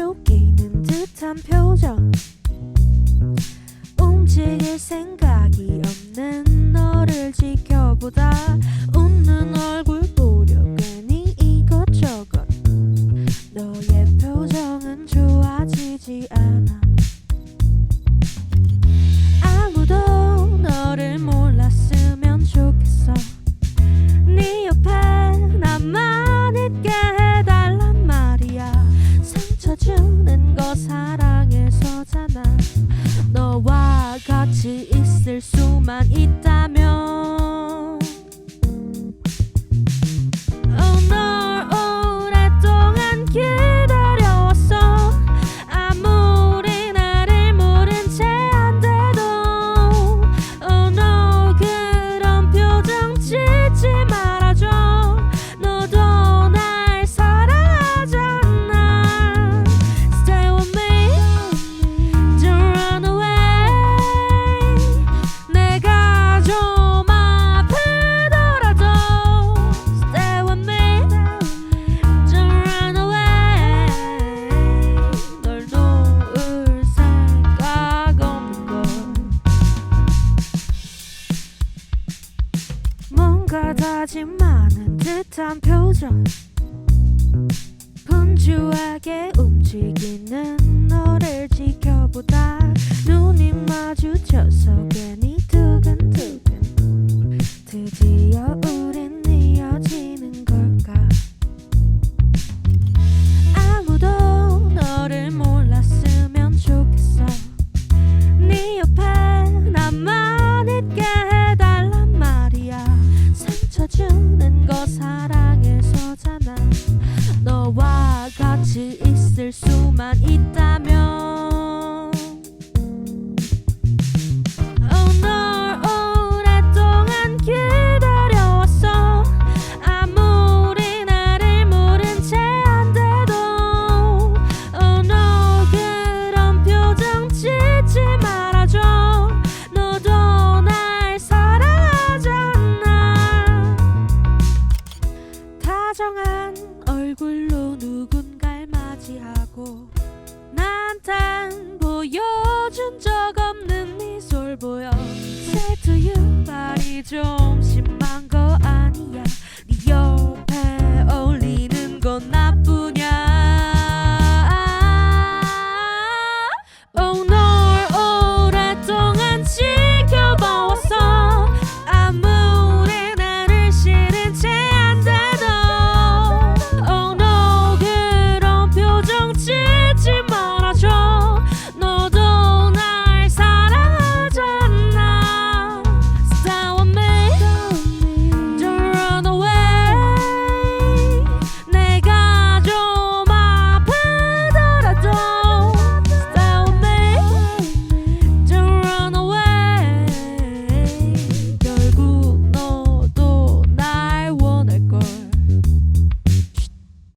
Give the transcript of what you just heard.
속이는 듯한 표정. 움직일 생각이 없는 너를 지켜보다 웃는 얼굴 보려 괜히 이것저것. 너의 표정은 좋아지지 않아 같이 있을 수만 있다. 뭔가 다짐하는 듯한 표정. 분주하게 움직이는 너를 지켜보다 눈이 마주쳐 사는 거 to you, body 좀 심해.